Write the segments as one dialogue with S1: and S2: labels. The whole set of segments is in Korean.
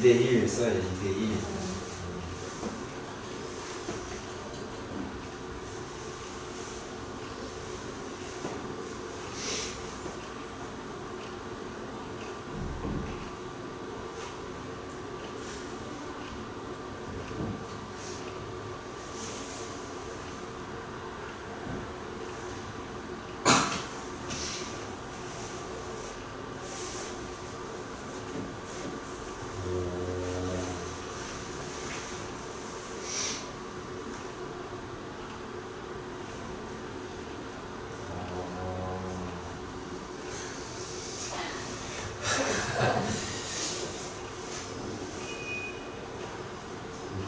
S1: 2대1 써야지 2대1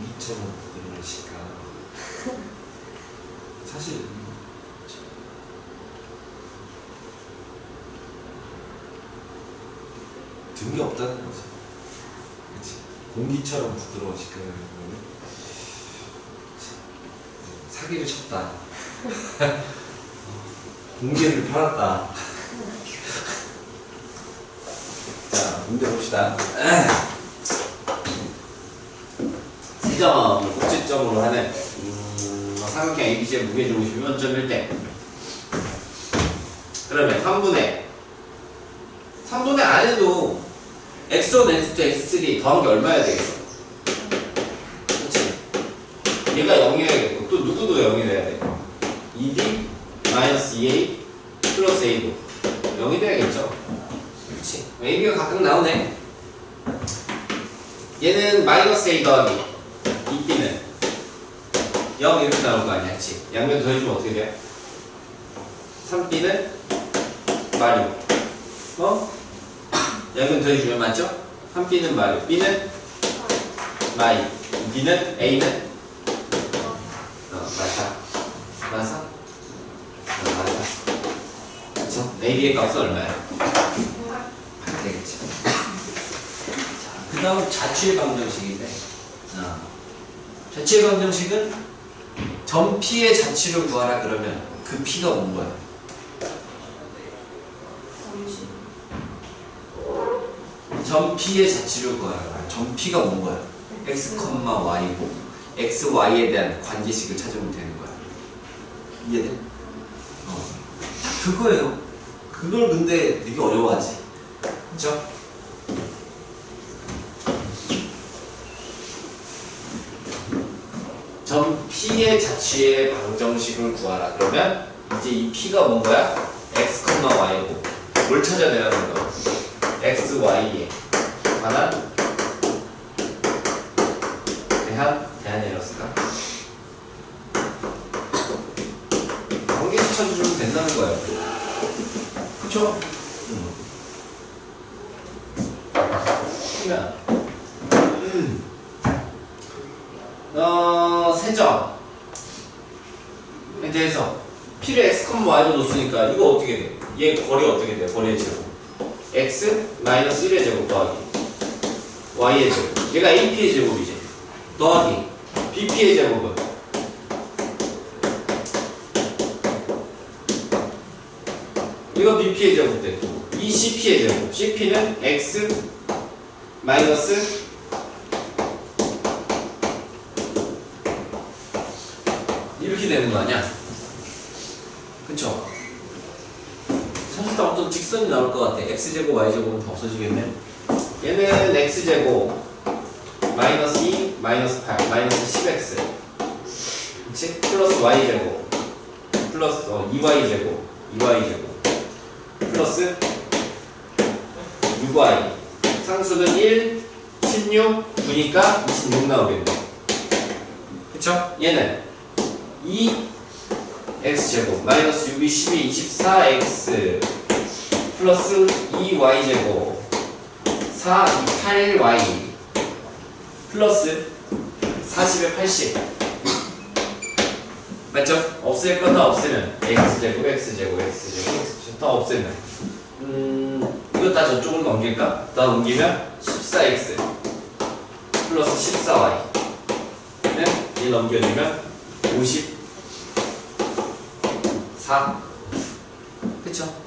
S1: 우리처럼 이런 시가 사실 든 게 없다는 거지 그치 공기처럼 시가를 보면 사기를 쳤다. 공개를 팔았다. 자 문제 봅시다.
S2: 세점을 꼭지점으로 하는 음, 삼각형 ABC의 무게중심이 원점 1대. 그러면 3분의 3분의 안에도 x1, x2, x3 더한 게 얼마야 되겠어? 그렇지? 얘가 0이어야겠고 또 누구도 0이 돼야 돼 2d 마이너스 2a 플러스 a도 0이 돼야겠죠? 그렇지? a가 가끔 나오네 얘는 마이너스 a 더하기 2b는 0 이렇게 나올 거 아니야, 그치? 양면 더해주면 어떻게 돼요? 3b는 마류. 어? 양면 더해주면 맞죠? 3b는 마류. b는 마이. b는 a는 어, 마사. 마사? 어, 마사. 그쵸? a, b의 값은 얼마야? 8 되겠지. 그 다음 자취의 방정식인데. 어. 자취의 방정식은 점 P의 자취를 구하라 그러면 그 P가 뭔 거야? 점 P의 자취를 구하라. 점 P가 뭔 거야? x, y고 x, y에 대한 관계식을 찾으면 되는 거야. 이해돼? 어. 다 그거예요. 그걸 근데 되게 어려워하지. 그죠? 점 P의 자취의 방정식을 구하라. 그러면 이제 이 P가 뭔 거야? x, y고 뭘 찾아내라는 거야? X, y에 관한 대한 대한이었을까? 관계식 찾아주면 된다는 거예요. 그쵸? 음. 그러면 음. 어, 세점. 에 대해서 P를 X, Y로 뒀으니까 이거 어떻게 돼? 얘 거리 어떻게 돼? 거리의 제곱. X 마이너스 1의 제곱 더하기 Y의 제곱. 얘가 AP의 제곱이지. 더하기 BP의 제곱은 이거 BP의 제곱 돼. 이 CP의 제곱. CP는 X 마이너스 이렇게 되는 거 아니야? 그쵸? 사실 다 어떤 직선이 나올 것 같아. x제곱, y제곱은 다 없어지겠네. 얘는 x제곱, 마이너스 2, 마이너스 8, 마이너스 10x. 그치? 플러스 y제곱, 플러스 어, 2y제곱, 2y제곱, 플러스 6y. 상수는 1, 16, 9니까 26 나오겠네. 그쵸? 얘는 2 x제곱 마이너스 6이 12 24x 플러스 2y제곱 4 8y 플러스 40에 80 맞죠? 없앨 건다 없애면 x제곱 x제곱 x제곱 x제곱 다 없애면 음 이거 다 저쪽으로 넘길까? 다 넘기면 14x 플러스 14y 는이 넘겨주면 50 4 그쵸?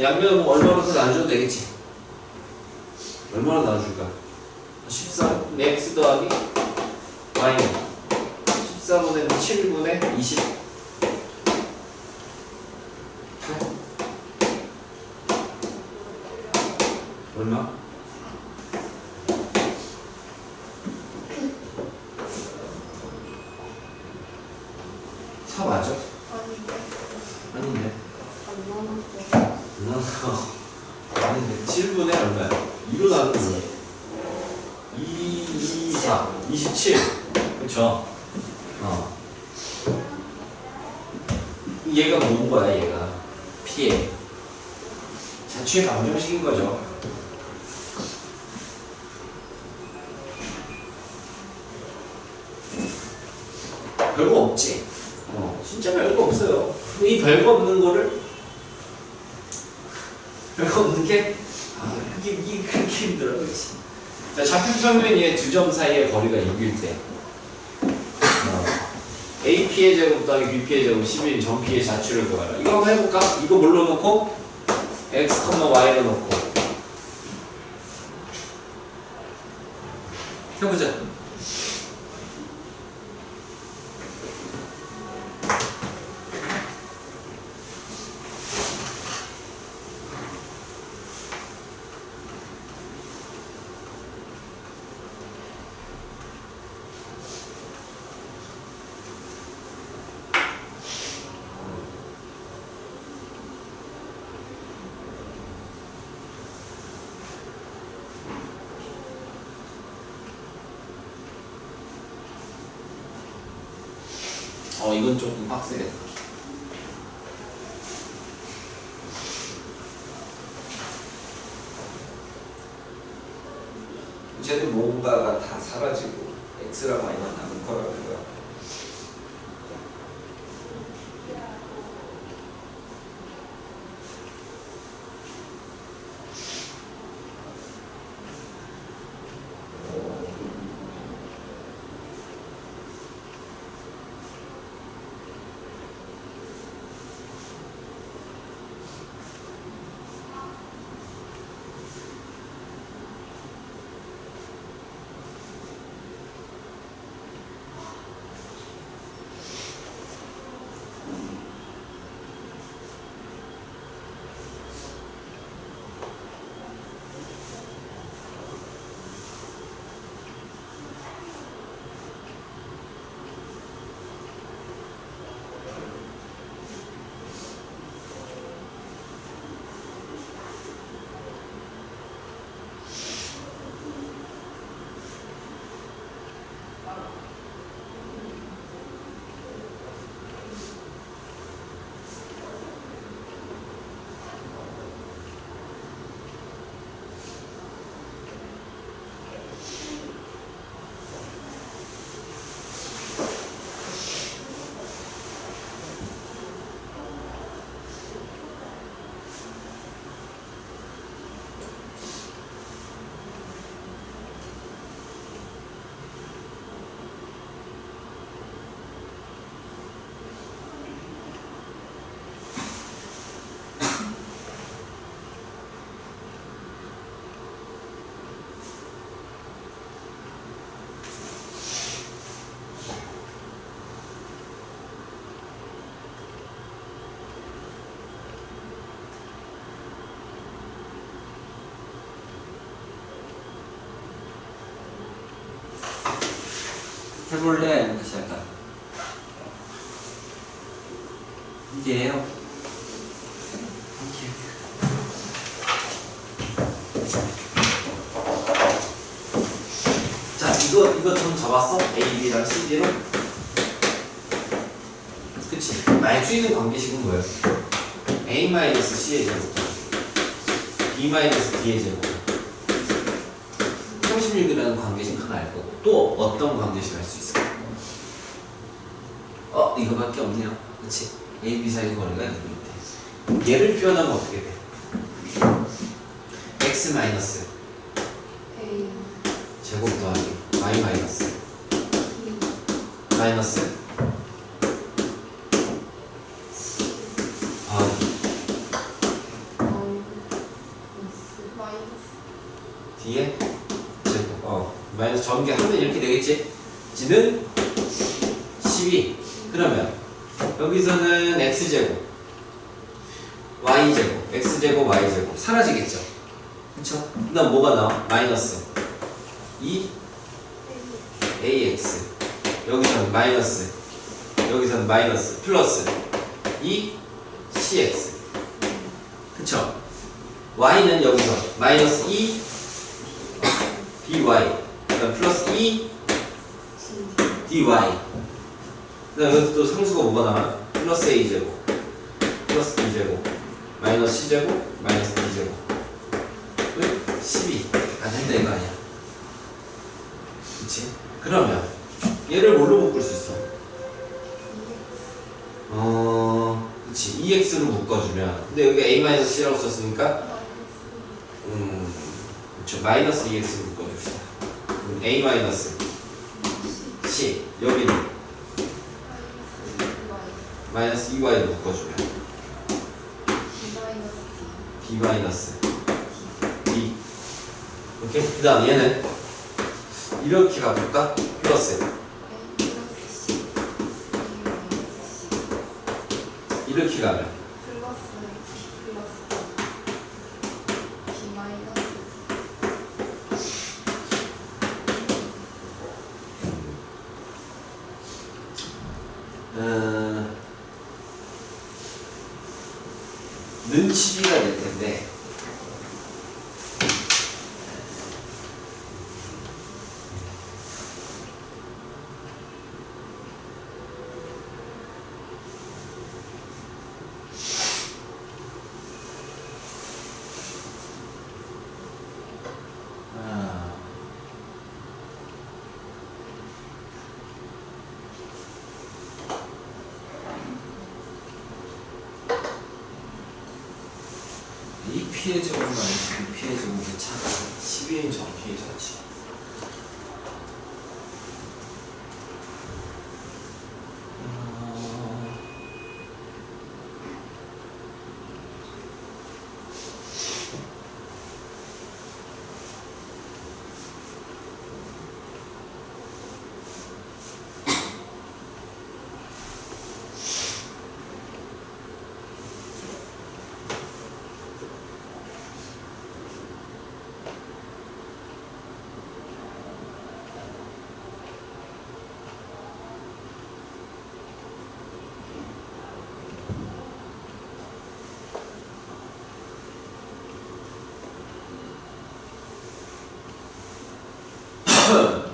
S2: 양면은 뭐 얼마나 더 나눠줘도 되겠지 얼마나 나눠줄까? 14 x 더하기 y는 14분의 7분의 20 얼마? 사 맞아?
S3: 아닌데.
S2: 아닌데
S3: 안 나왔어.
S2: 아닌데 7분의 얼마야? 2로 나누는 거야 2, 2, 4 27 그쵸? 어. 얘가 뭔 거야 얘가? 피해. 자취의 감정식인 거죠. 별거 없지. 어 진짜 별거 없어요. 이 별거 없는 거를 없는 게 아, 그게 이게 그렇게 힘들어 그렇지. 자 좌표 평면의 두점 사이의 거리가 6일 때. 어, AP의 제곱 더하기 BP의 제곱 11인 전P의 자취를 구하라. 이거 한번 해볼까? 이거 뭘로 놓고? X, Y로 놓고. 해보자 어 이건 조금 빡세겠다
S1: 이제는 뭔가가 다 사라지고 x랑 y만 남은 거라는
S4: 해볼래? 다시 할까? 이게요.
S2: 자 이거 이거 좀 잡았어? A, B랑 C, D로 그치 많이 추이는 관계식은 뭐예요? A 마이너스 C의 제곱 B 마이너스 D의 제곱 36이라는 관계식 하나 알 거고 또 어떤 관계식 할 수 있어? 어 이거밖에 없네요 그치 A, B 사이 거리가 이렇게 얘를 표현하면 어떻게 돼? X 마이너스
S3: A,
S2: 제곱 더하기 Y 마이너스
S3: B,
S2: 마이너스 어 전개 하면 이렇게 되겠지? g는 12 그러면 여기서는 x제곱 y제곱 x제곱 y제곱 사라지겠죠? 그쵸? 그 다음 뭐가 나와? 마이너스 2 ax 여기서는 마이너스 여기서는 마이너스 플러스 2 cx 그쵸? y는 여기서 마이너스 2 by 그다음 플러스 2 dy 그다음 여기서 또 상수가 뭐가 나와? 플러스 a제곱 플러스 b제곱 마이너스 c제곱 마이너스 d제곱 은 12. 안 된다 이거 아니야 그치? 그러면 얘를 뭘로 묶을 수 있어? 그치 2x로 묶어주면. 근데 여기 a-c라고 썼으니까 음... 그쵸 마이너스 2x로 묶어줍시다. 그럼 a 마이너스 c. 여기는 마이너스 2y로 묶어주면 b 마이너스 b 오케이? 그 다음 얘는 이렇게 가볼까? 플러스 이렇게 가면 어, 눈치비가 될 텐데 아, 이 피해 제곱만 이 피해 제곱 괜찮아 12인 정피해 좋지 어,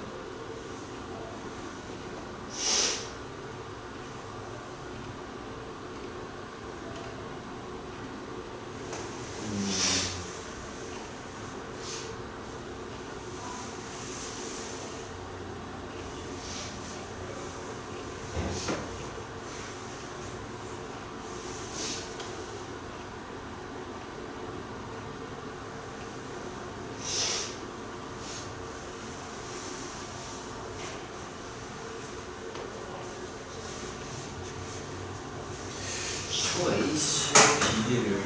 S2: 초 A씨의 비례를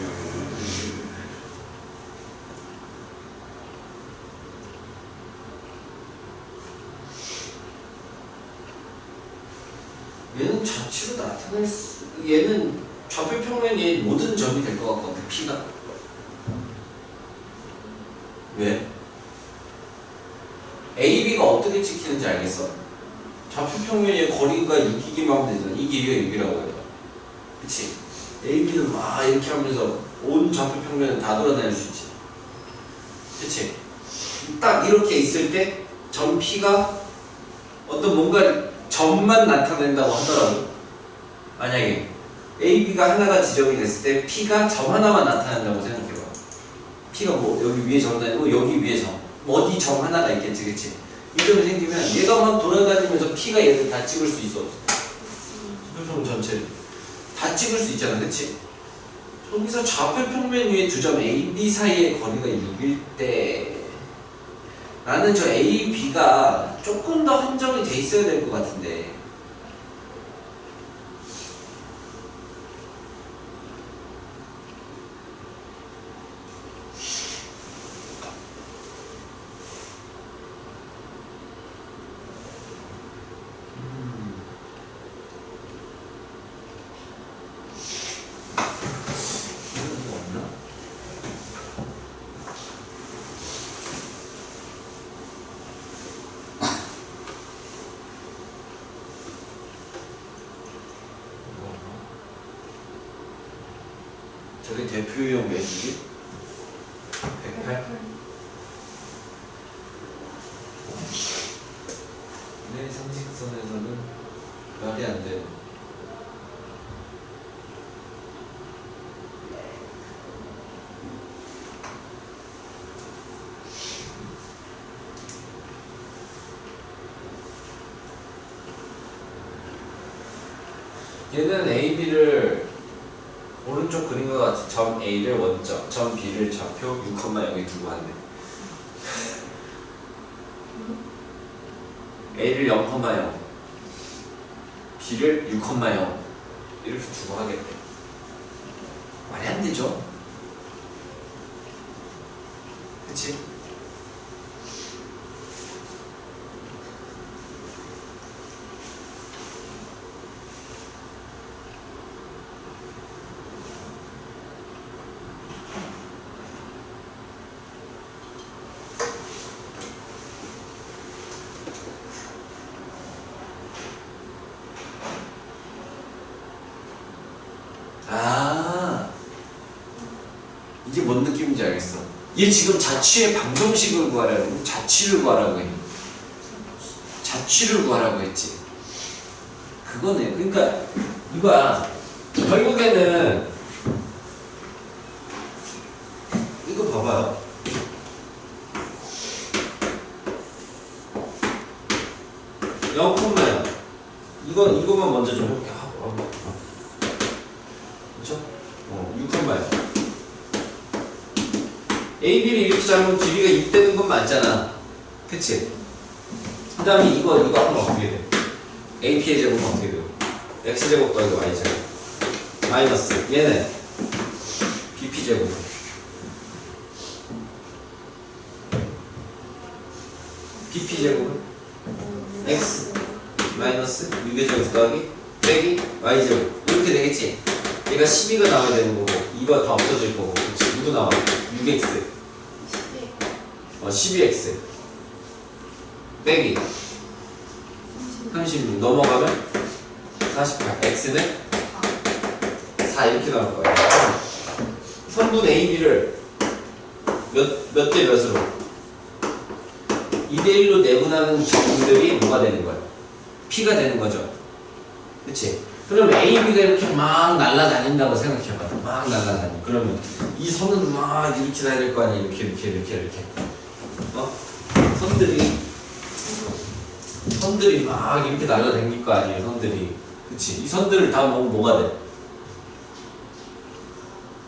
S2: 얘는 자치로 나타낼 수 얘는 좌표 평면이 모든 점이 될 것 같거든 P가 왜? AB가 어떻게 찍히는지 알겠어? 좌표 평면의 거리가 6이기만 하면 되잖아 이 길이가 6이라고 해요 그치? AB는 막 이렇게 하면서 온 좌표 평면을 다 돌아다닐 수 있지. 그치? 딱 이렇게 있을 때 점 P가 어떤 뭔가 점만 나타낸다고 하더라도 만약에 AB가 하나가 지정이 됐을 때 P가 점 하나만 나타낸다고 생각해봐. P가 뭐 여기 위에 점 다니고 여기 위에 점. 뭐 어디 점 하나가 있겠지, 그치? 이 점이 생기면 얘가 막 돌아다니면서 P가 얘를 다 찍을 수 있어. 표정 전체를. 다 찍을 수 있잖아, 그치? 여기서 좌표 평면 위에 두 점 A, B 사이의 거리가 6일 때 나는 저 A, B가 조금 더 한정이 돼 있어야 될 것 같은데 저게 대표용 매직이 108?
S1: 내 상식선에서는 말이 안 돼.
S2: 얘는 A, B를 오른쪽 그림과 같이 점 A를 원점, 점 B를 좌표 6,0에 두고 왔네. A를 0,0, B를 6,0 이렇게 두고 하겠대. 말이 안 되죠? 그치? 이게 뭔 느낌인지 알겠어. 얘 지금 자취의 방정식을 구하라고 자취를 구하라고 해. 자취를 구하라고 했지. 그거네. 그러니까 이거야. 결국에는 이거 봐봐요. 영콤마요. 이거 이거만 먼저 좀 이렇게 하고. 그렇죠? 어, 6컴마요. AB를 이렇게 잡으면 길이가 6 되는 건 맞잖아. 그치? 그 다음에 이거, 이거 하면 어떻게 돼? AP의 제곱은 어떻게 돼요? X제곱 더하기 Y제곱. 마이너스. 얘는 BP 제곱. BP 제곱은 X. 마이너스 6의 제곱 더하기 빼기 Y제곱. 이렇게 되겠지? 얘가 12가 나와야 되는 거고 2가 다 없어질 거고 그치? 누구 나와? 6x
S3: 10이
S2: 어 12x 빼기 36 넘어가면 48 x는 4 이렇게 나올 거예요 선분 AB를 몇, 몇 대 몇으로 2대 1로 내분하는 점들이 뭐가 되는 거예요? P가 되는 거죠 그치? 그럼 AB가 이렇게 막 날아다닌다고 생각해봐. 막 날아다니. 그러면 이 선은 막 이렇게 다닐 거 아니야. 이렇게, 이렇게, 이렇게, 이렇게. 어? 선들이, 선들이 막 이렇게 날아다닐 거 아니에요. 선들이. 그치? 이 선들을 다 먹으면 뭐가 돼?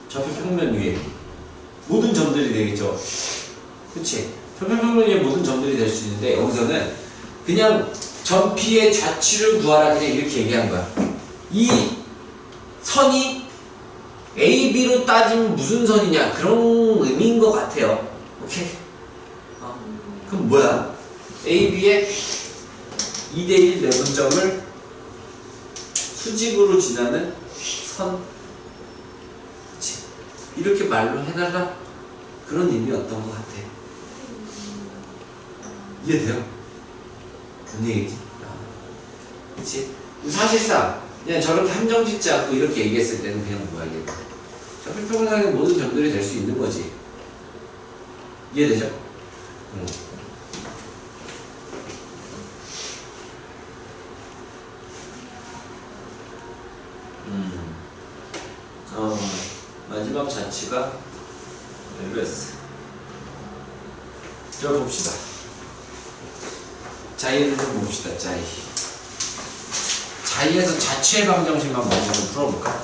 S2: 좌표 평면 위에. 모든 점들이 되겠죠. 그치? 좌표 평면 위에 모든 점들이 될 수 있는데, 여기서는 그냥 점 P의 좌치를 구하라 그냥 이렇게 얘기한 거야. 이 선이 A, B로 따지면 무슨 선이냐 그런 의미인 것 같아요. 오케이. 어. 그럼 뭐야? A, B의 2대1 내분점을 수직으로 지나는 선. 이렇게 말로 해달라? 그런 의미였던 것 같아. 이해돼요? 뭔 얘기지? 아, 그치? 사실상 그냥 저렇게 함정 짓지 않고 이렇게 얘기했을 때는 그냥 뭐야 이게 좌표평면상의 모든 점들이 될 수 있는 거지 이해되죠? 응. 음. 어, 마지막 자취가 LS 자 봅시다 자이를 자취의 방정식만 먼저 좀 풀어볼까?